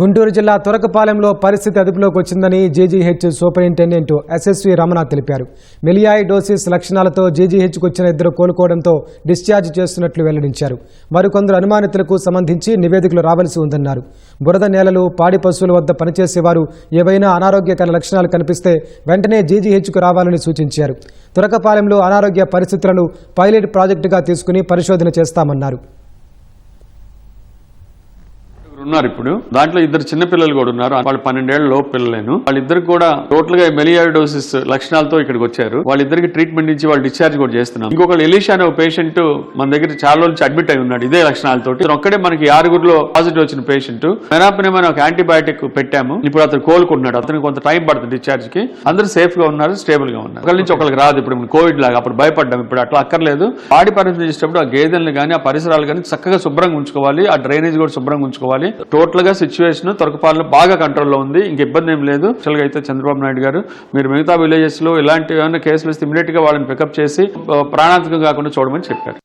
గుంటూరు జిల్లా తురకపాలెంలో పరిస్థితి అదుపులోకి వచ్చిందని జీజీహెచ్ సూపరింటెండెంట్ ఎస్ఎస్వి రమణ తెలిపారు. మిలియాయిడోసిస్ లక్షణాలతో జీజీహెచ్కు వచ్చిన ఇద్దరు కోలుకోవడంతో డిశ్చార్జ్ చేస్తున్నట్లు వెల్లడించారు. మరికొందరు అనుమానితులకు సంబంధించి నివేదికలు రావాల్సి ఉందన్నారు. బురద నేలలు పాడి పశువుల వద్ద పనిచేసేవారు ఏవైనా అనారోగ్యకర లక్షణాలు కనిపిస్తే వెంటనే జీజీహెచ్కు రావాలని సూచించారు. తురకపాలెంలో అనారోగ్య పరిస్థితులను పైలట్ ప్రాజెక్టుగా తీసుకుని పరిశోధన చేస్తామన్నారు. ఉన్నారు ఇప్పుడు. దాంట్లో ఇద్దరు చిన్న పిల్లలు కూడా ఉన్నారు. వాళ్ళు పన్నెండేళ్ళ లోపు పిల్లలేను. వాళ్ళిద్దరు కూడా టోటల్గా మెలియాడోసిస్ లక్షణాలతో ఇక్కడికి వచ్చారు. వాళ్ళిద్దరికి ట్రీట్మెంట్ ఇచ్చి వాళ్ళు డిశ్చార్జ్ కూడా చేస్తున్నాం ఇంకొకళ్ళు ఎలీషా అనే ఒక పేషెంట్ మన దగ్గర చాలా రోజులు అడ్మిట్ అయి ఉన్నాడు ఇదే లక్షణాలతో ఒక్కడే మనకి ఆరుగురులో పాజిటివ్ వచ్చిన పేషెంట్. మెనాపినం ఒక యాంటీబయాటిక్ పెట్టాము. ఇప్పుడు అతను కోలుకుంటున్నాడు. అతనికి కొంత టైం పడుతుంది డిశ్చార్జ్కి. అందరూ సేఫ్గా ఉన్నారు స్టేబుల్గా ఉన్నారు. ఒకళ్ళ నుంచి ఒకరికి రాదు ఇప్పుడు కోవిడ్ లాగా. అప్పుడు భయపడ్డాం. ఇప్పుడు అట్లా అక్కర్లేదు. పాడి పరిస్థితి చేసేటప్పుడు ఆ గేదెలను కానీ ఆ పరిసరాలు కానీ చక్కగా శుభ్రంగా ఉంచుకోవాలి. ఆ డ్రైనేజ్ కూడా శుభ్రంగా ఉంచుకోవాలి. టోటల్గా సిచ్యువేషన్ తురకపాలెం బాగా కంట్రోల్లో ఉంది. ఇంక ఇబ్బంది ఏం లేదు. యాక్చువల్గా అయితే చంద్రబాబు నాయుడు గారు మీరు మిగతా విలేజెస్లో ఇలాంటి ఏమైనా కేసులు ఇస్తే ఇమీడియట్గా వాళ్ళని పికప్ చేసి ప్రాణాంతకం కాకుండా చూడమని చెప్పారు.